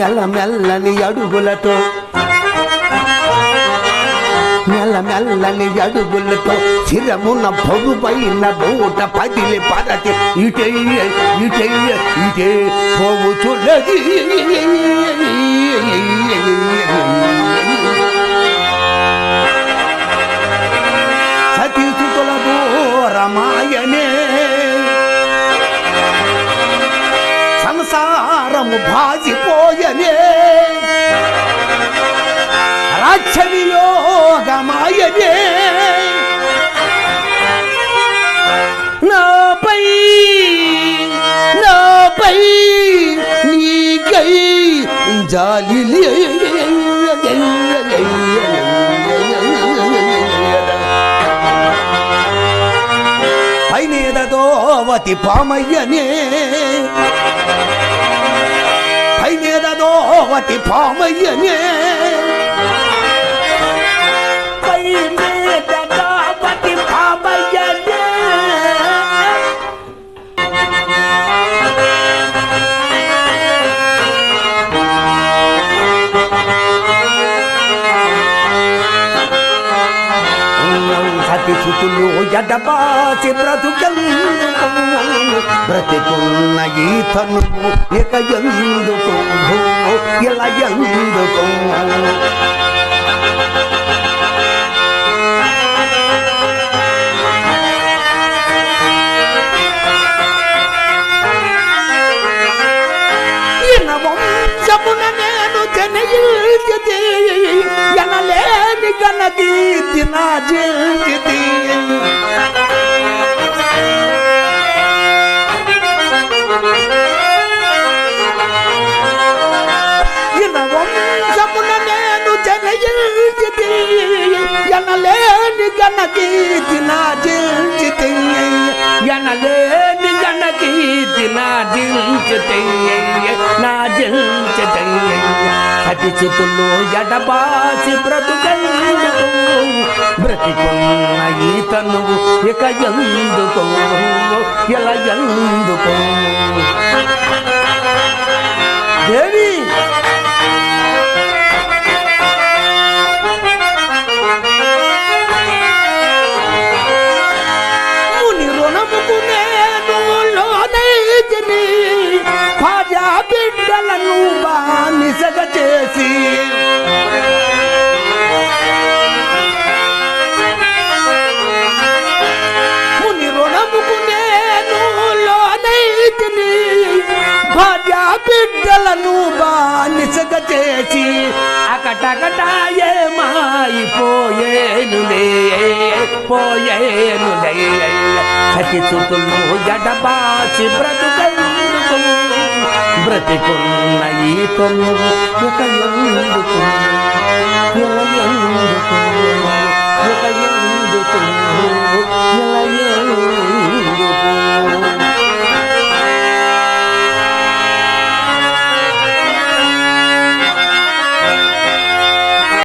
మెల్ల మెల్లని అడుగులతో. మెల్ల మెల్లని అడుగులతో చిరమున పొగుపైన బూట పదిలి పదతి ఇటే ఇటే ఇటే పోవుచున్నది. సంసారము భాజిపోయనే రాక్షవియోగమాయనే నాపై నాపై నీకై జాలి పైనేదోవతి పామయ్యనే. ดอว่าที่พ่อมาเยี่ยเนี่ยไปเมื่อดาดอว่าที่พ่อมาเยี่ยเนี่ยสัตว์ที่สุดโลกยาดาบ้าสิประทุกันประติโก బ్రతికున్న ఈతను ఇక ఎందుకు? ఇలా ఎందుకు? ఈయన వంశమున నేను జనయిల్చితి ఎనలేని గణకీర్తి నా జీల్చితి ఎనలేని గణకీర్తి నా జీల్చితి ఎనలేని గణకీర్తి నా జీల్చితి నా జీల్చితి అతి చేతుల్లో ఎడబాసి బ్రతుకెందుకు బ్రతికున్న ఈతను ఇక ఎందుకు? ఇలా ఎందుకు? దేవి! పోయేనులే పోయేనులే. సతి చుతులు ఎడబాచి బ్రతుకెందుకు? బ్రతికున్న ఈతను ఒక ఎందుకు?